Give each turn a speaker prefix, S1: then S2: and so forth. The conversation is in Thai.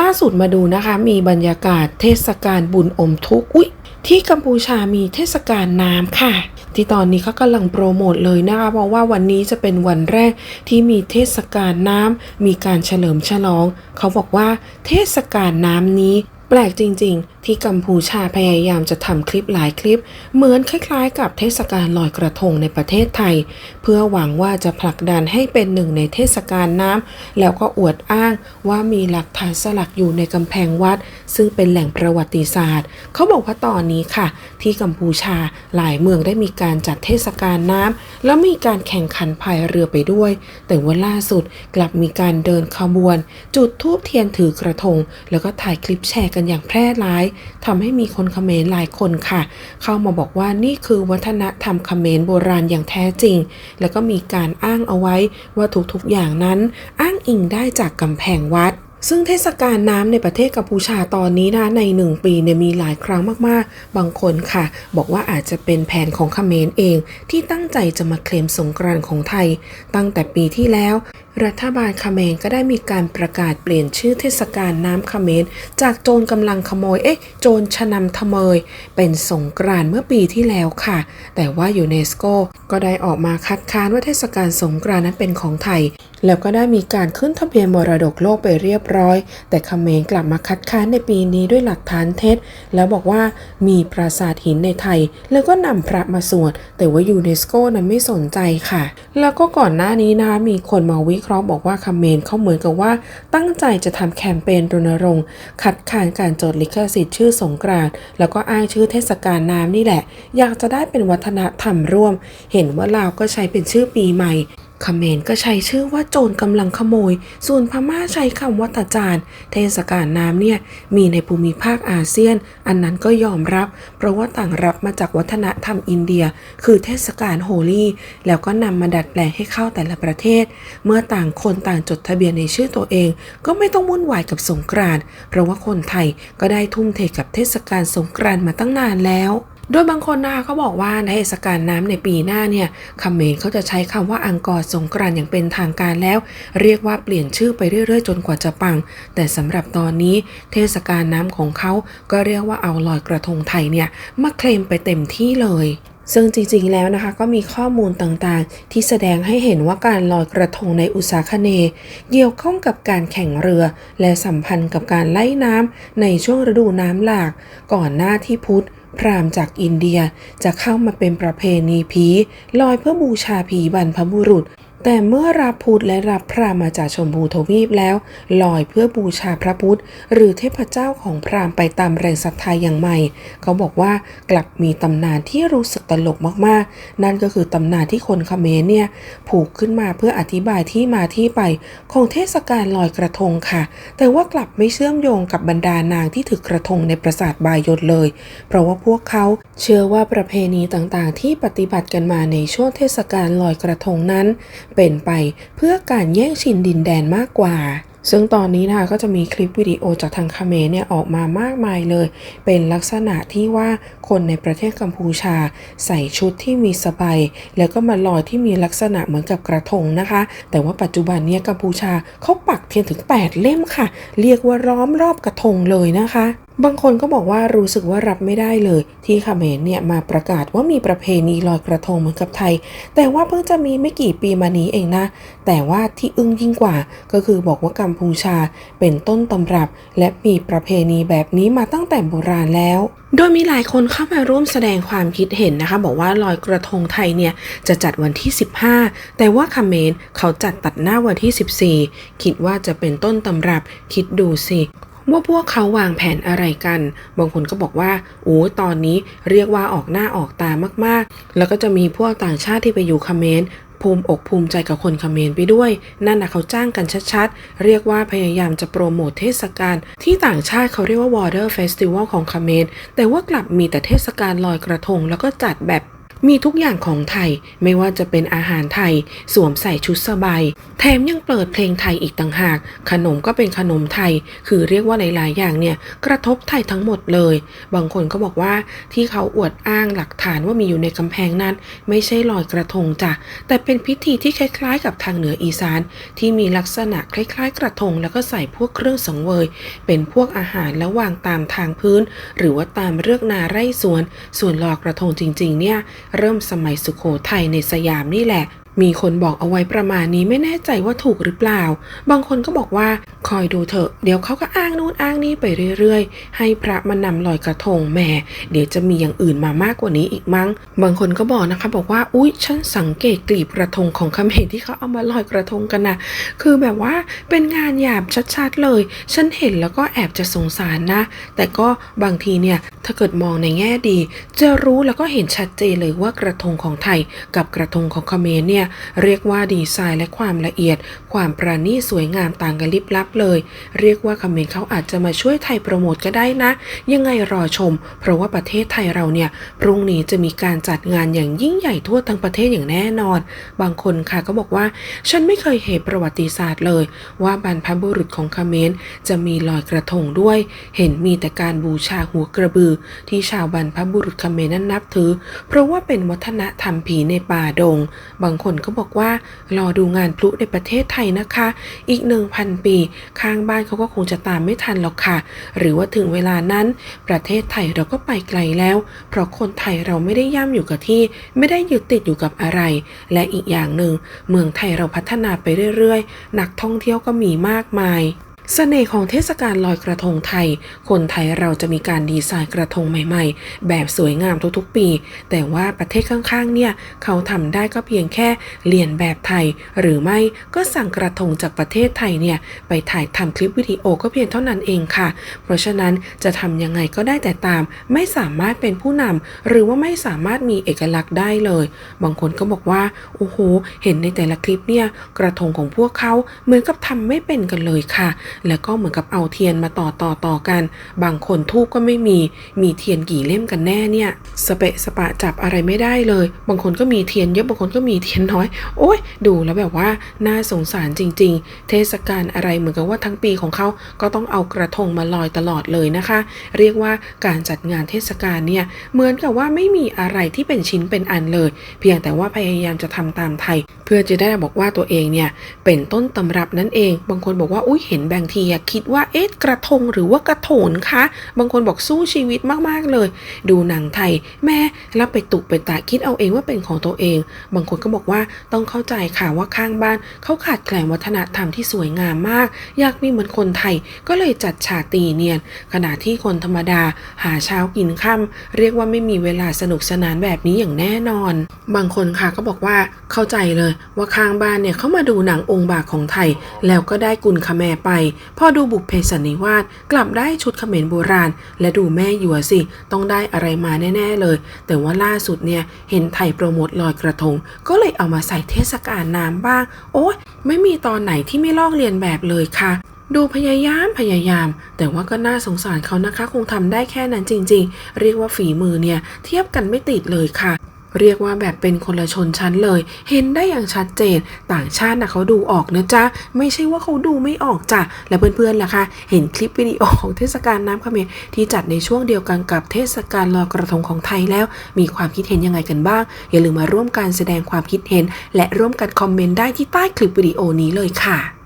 S1: ล่าสุดมาดูนะคะ มีบรรยากาศเทศกาลบุญอมทุกข์อุ๊ยที่กัมพูชามีเทศกาลน้ำค่ะ ที่ตอนนี้เขากำลังโปรโมทเลยนะคะเพราะว่าวันนี้จะเป็นวันแรกที่มีเทศกาลน้ำมีการเฉลิมฉลอง เขาบอกว่าเทศกาลน้ำนี้ แปลกจริง ๆ ที่กัมพูชาพยายามจะทำคลิปหลายคลิป เหมือนคล้าย ๆ กับเทศกาลลอยกระทงในประเทศไทย เพื่อหวังว่าจะผลักดันให้เป็นหนึ่งในเทศกาลน้ำแล้วก็อวดอ้างว่ามีหลักฐานสลักอยู่ในกำแพงวัด ซึ่งเป็นแหล่งประวัติศาสตร์ เขาบอกว่าตอนนี้ค่ะ ที่กัมพูชาหลายเมืองได้มีการจัดเทศกาลน้ำแล้วมีการแข่งขันพายเรือไปด้วย แต่ว่าล่าสุดกลับมีการเดินขบวน จุดธูปเทียนถือกระทง แล้วก็ถ่ายคลิปแชร์กันอย่างแพร่หลายทำให้มีคนเขมรหลายคนค่ะ เข้ามาบอกว่านี่คือวัฒนธรรมเขมรโบราณอย่างแท้จริง แล้วก็มีการอ้างเอาไว้ว่าทุกๆอย่างนั้นอ้างอิงได้จากกำแพงวัดซึ่งเทศกาลน้ำในประเทศกัมพูชาตอนนี้นะในหนึ่งปีเนี่ยมีหลายครั้งมากๆ บางคนค่ะ บอกว่าอาจจะเป็นแผนของเขมรเอง ที่ตั้งใจจะมาเคลมสงกรานต์ของไทย ตั้งแต่ปีที่แล้ว รัฐบาลเขมรก็ได้มีการประกาศเปลี่ยนชื่อเทศกาลน้ำเขมรจากโจรกำลังขโมย เอ๊ะ โจรชะนำทะเมย เป็นสงกรานต์เมื่อปีที่แล้วค่ะ แต่ว่ายูเนสโกก็ได้ออกมาคัดค้านว่าเทศกาลสงกรานต์นั้นเป็นของไทย แล้วก็ได้มีการขึ้นทะเบียนมรดกโลกไปเรียบร้อย แต่เขมรกลับมาคัดค้านในปีนี้ด้วยหลักฐานเท็จ แล้วบอกว่ามีปราสาทหินในไทย แล้วก็นำพระมาสวดแต่ว่ายูเนสโกนั้นไม่สนใจค่ะ แล้วก็ก่อนหน้านี้นะมีคนมาวิเคราะห์บอกว่าเขมรเขาเหมือนกับว่า ตั้งใจจะทำแคมเปญรณรงค์คัดค้านการจดลิขสิทธิ์ชื่อสงกรานต์แล้วก็อ้างชื่อเทศกาลน้ำนี่แหละ อยากจะได้เป็นวัฒนธรรมร่วม เห็นว่าลาวก็ใช้เป็นชื่อปีใหม่ เขมรก็ใช้ชื่อว่าโจรกำลังขโมย ส่วนพม่าใช้คำว่าตาจารเทศกาลน้ำเนี่ยมีในภูมิภาคอาเซียน อันนั้นก็ยอมรับ เพราะว่าต่างรับมาจากวัฒนธรรมอินเดีย คือเทศกาลโฮลี่ แล้วก็นำมาดัดแปลงให้เข้าแต่ละประเทศ เมื่อต่างคนต่างจดทะเบียนในชื่อตัวเอง ก็ไม่ต้องวุ่นวายกับสงกรานต์เพราะว่าคนไทยก็ได้ทุ่มเทกับเทศกาลสงกรานต์มาตั้งนานแล้ว โดยบางคนนะคะเขาบอกว่าในเทศกาลน้ำในปีหน้าเนี่ยเขมรเขาจะใช้คำว่าอังกอร์สงกรานอย่างเป็นทางการแล้ว เรียกว่าเปลี่ยนชื่อไปเรื่อยๆ จนกว่าจะปัง แต่สำหรับตอนนี้เทศกาลน้ำของเขาก็เรียกว่าเอาลอยกระทงไทยเนี่ยมาเคลมไปเต็มที่เลยซึ่งจริงๆ แล้วนะคะก็มีข้อมูลต่างๆ ที่แสดงให้เห็นว่าการลอยกระทงในอุตสาคเนย์เกี่ยวข้องกับการแข่งเรือ และสัมพันธ์กับการไล่น้ำในช่วงฤดูน้ำหลาก ก่อนหน้าที่พุทธ พราหมณ์จากอินเดียจะเข้ามาเป็นประเพณีผีลอยเพื่อบูชาผีบรรพบุรุษ แต่เมื่อรับพุทธและรับพราหมณ์มาจากชมพูทวีปแล้วลอยเพื่อบูชาพระพุทธ หรือเทพเจ้าของพราหมณ์ไปตามแรงศรัทธาอย่างใหม่ เขาบอกว่ากลับมีตำนานที่รู้สึกตลกมากๆ นั่นก็คือตำนานที่คนเขมรเนี่ยผูกขึ้นมาเพื่ออธิบายที่มาที่ไปของเทศกาลลอยกระทงค่ะ แต่ว่ากลับไม่เชื่อมโยงกับบรรดานางที่ถือกระทงในปราสาทบายศเลย เพราะว่าพวกเขาเชื่อว่าประเพณีต่างๆ ที่ปฏิบัติกันมาในช่วงเทศกาลลอยกระทงนั้นเป็นไปเพื่อการแย่งชิงดินแดนมากกว่า ซึ่งตอนนี้นะคะก็จะมีคลิปวิดีโอจากทางเมรเนี่ยออกมามากมายเลย เป็นลักษณะที่ว่าคนในประเทศกัมพูชา ใส่ชุดที่มีสบายแล้วก็มาลอยที่มีลักษณะเหมือนกับกระทงนะคะ แต่ว่าปัจจุบันเนี่ยกัมพูชาเขาปักเทียนถึง 8 เล่มค่ะ เรียกว่าล้อมรอบกระทงเลยนะคะ บางคนก็บอกว่ารู้สึกว่ารับไม่ได้เลย ที่เขมรเนี่ยมาประกาศว่ามีประเพณีลอยกระทงเหมือนกับไทย แต่ว่าเพิ่งจะมีไม่กี่ปีมานี้เองนะ แต่ว่าที่อึ้งยิ่งกว่า ก็คือบอกว่ากัมพูชาเป็นต้นตำรับ และมีประเพณีแบบนี้มาตั้งแต่โบราณแล้ว โดยมีหลายคนเข้ามาร่วมแสดงความคิดเห็นนะคะ บอกว่าลอยกระทงไทยเนี่ยจะจัดวันที่ 15 แต่ว่าเขมรเขาจัดตัดหน้าวันที่ 14 คิดว่าจะเป็นต้นตำรับคิดดูสิ ว่าพวกเขาวางแผนอะไรกัน บางคนก็บอกว่าโอ้ตอนนี้เรียกว่าออกหน้าออกตามากๆ แล้วก็จะมีพวกต่างชาติที่ไปอยู่เมรภูมิอกภูมิใจกับคนเมรไปด้วย นั่นนะเขาจ้างกันชัดๆ เรียกว่าพยายามจะโปรโมทเทศกาลที่ต่างชาติเขาเรียกว่า Water Festival ของเมรแต่ว่ากลับมีแต่เทศกาลลอยกระทง แล้วก็จัดแบบ มีทุกอย่างของไทยไม่ว่าจะเป็นอาหารไทย สวมใส่ชุดสบาย แถมยังเปิดเพลงไทยอีกต่างหาก ขนมก็เป็นขนมไทย คือเรียกว่าหลายๆอย่างเนี่ยกระทบไทยทั้งหมดเลย บางคนก็บอกว่าที่เขาอวดอ้างหลักฐานว่ามีอยู่ในกำแพงนั้น ไม่ใช่ลอยกระทงจ้ะแต่เป็นพิธีที่คล้าย ๆ กับทางเหนืออีสาน ที่มีลักษณะคล้าย ๆ กระทง แล้วก็ใส่พวกเครื่องสังเวย เป็นพวกอาหารแล้ววางตามทางพื้น หรือว่าตามเรือกนาไร่สวน ส่วนลอยกระทงจริง ๆ เนี่ยเริ่มสมัยสุขโขทัยในสยามนี่แหละ มีคนบอกเอาไว้ประมาณนี้ไม่แน่ใจว่าถูกหรือเปล่า บางคนก็บอกว่าคอยดูเถอะ เดี๋ยวเขาก็อ้างนู่นอ้างนี่ไปเรื่อยๆ ให้พระมานำลอยกระทงแหมเดี๋ยวจะมีอย่างอื่นมามากกว่านี้อีกมั้ง บางคนก็บอกนะคะ บอกว่าอุ๊ยฉันสังเกตกลีบกระทงของคำเขมรที่เขาเอามาลอยกระทงกันนะคือแบบว่าเป็นงานหยาบชัดๆเลย ฉันเห็นแล้วก็แอบจะสงสารนะ แต่ก็บางทีเนี่ยถ้าเกิดมองในแง่ดี จะรู้แล้วก็เห็นชัดเจนเลยว่ากระทงของไทยกับกระทงของเขมรเนี่ยเรียกว่าดีไซน์และความละเอียด ความประณีตสวยงามต่างกันลิบลับเลย เรียกว่าเขมรเขาอาจจะมาช่วยไทยโปรโมทก็ได้นะ ยังไงรอชม เพราะว่าประเทศไทยเราเนี่ยพรุ่งนี้จะมีการจัดงานอย่างยิ่งใหญ่ทั่วทั้งประเทศอย่างแน่นอน บางคนค่ะก็บอกว่า ฉันไม่เคยเห็นประวัติศาสตร์เลย ว่าบรรพบุรุษของเขมรจะมีลอยกระทงด้วย เห็นมีแต่การบูชาหัวกระบือ ที่ชาวบรรพบุรุษเขมรนั้นนับถือ เพราะว่าเป็นวัฒนธรรมผีในป่าดง บางคนก็บอกว่ารอดูงานพลุในประเทศไทยนะคะ อีกหนึ่งพันปี ข้างบ้านเขาก็คงจะตามไม่ทันหรอกค่ะ หรือว่าถึงเวลานั้น ประเทศไทยเราก็ไปไกลแล้ว เพราะคนไทยเราไม่ได้ย่ำอยู่กับที่ ไม่ได้ยึดติดอยู่กับอะไร และอีกอย่างหนึ่งเมืองไทยเราพัฒนาไปเรื่อยๆ นักท่องเที่ยวก็มีมากมาย สน่ห์ของเทศกาลลอยกระทงไทย คนไทยเราจะมีการดีไซน์กระทงใหม่ๆ แบบสวยงามทุกๆปี แต่ว่าประเทศข้างๆ เนี่ย เขาทำได้ก็เพียงแค่เรียนแบบไทย หรือไม่ก็สั่งกระทงจากประเทศไทยเนี่ย ไปถ่ายทำคลิปวิดีโอก็เพียงเท่านั้นเองค่ะ เพราะฉะนั้นจะทำยังไงก็ได้แต่ตาม ไม่สามารถเป็นผู้นำหรือว่าไม่สามารถมีเอกลักษณ์ได้เลย บางคนก็บอกว่าโอ้โหเห็นในแต่ละคลิปเนี่ยกระทงของพวกเขาเหมือนกับทำไม่เป็นกันเลยค่ะแล้วก็เหมือนกับเอาเทียนมาต่อต่อต่อกัน บางคนทูบก็ไม่มี มีเทียนกี่เล่มกันแน่เนี่ย สเปะสปะจับอะไรไม่ได้เลย บางคนก็มีเทียนเยอะ บางคนก็มีเทียนน้อย โอ้ย ดูแล้วแบบว่าน่าสงสารจริง ๆ เทศกาลอะไรเหมือนกับว่าทั้งปีของเขาก็ต้องเอากระทงมาลอยตลอดเลยนะคะ เรียกว่าการจัดงานเทศกาลเนี่ยเหมือนกับว่าไม่มีอะไรที่เป็นชิ้นเป็นอันเลย เพียงแต่ว่าพยายามจะทำตามไทย พื่อจะได้บอกว่าตัวเองเนี่ยเป็นต้นตำรับนั่นเอง บางคนบอกว่าอุ้ยเห็นแบงทีอะคิดว่าเอ๊ะกระทงหรือว่ากระโถนคะ บางคนบอกสู้ชีวิตมากๆเลย ดูหนังไทย แม่รับไปตุกไปตาคิดเอาเองว่าเป็นของตัวเอง บางคนก็บอกว่าต้องเข้าใจค่ะว่าข้างบ้านเขาขาดแคลนวัฒนธรรมที่สวยงามมาก อยากมีเหมือนคนไทยก็เลยจัดฉากตีเนียน ขณะที่คนธรรมดาหาเช้ากินค่ำเรียกว่าไม่มีเวลาสนุกสนานแบบนี้อย่างแน่นอน บางคนค่ะก็บอกว่าเข้าใจเลยว่าข้างบ้านเนี่ยเขามาดูหนังองค์บากของไทย แล้วก็ได้กุลคแมไป พอดูบุพเพสันนิวาสกลับได้ชุดเขมรโบราณ และดูแม่ยัวสิ ต้องได้อะไรมาแน่ ๆเลย แต่ว่าล่าสุดเนี่ยเห็นไทยโปรโมทลอยกระทง ก็เลยเอามาใส่เทศกาลน้ำบ้าง โอ้ยไม่มีตอนไหนที่ไม่ลอกเลียนแบบเลยค่ะดูพยายามพยายาม แต่ว่าก็น่าสงสารเขานะคะ คงทำได้แค่นั้นจริง ๆ เรียกว่าฝีมือเนี่ย เทียบกันไม่ติดเลยค่ะ เรียกว่าแบบเป็นคนละชนชั้นเลย เห็นได้อย่างชัดเจน ต่างชาตินะเขาดูออกนะจ๊ะ ไม่ใช่ว่าเขาดูไม่ออกจ้ะ และเพื่อนๆล่ะคะเห็นคลิปวิดีโอของเทศกาลน้ำเขมรที่จัดในช่วงเดียวกันกับเทศกาลลอยกระทงของไทยแล้ว มีความคิดเห็นยังไงกันบ้าง อย่าลืมมาร่วมการแสดงความคิดเห็น และร่วมกันคอมเมนต์ได้ที่ใต้คลิปวิดีโอนี้เลยค่ะ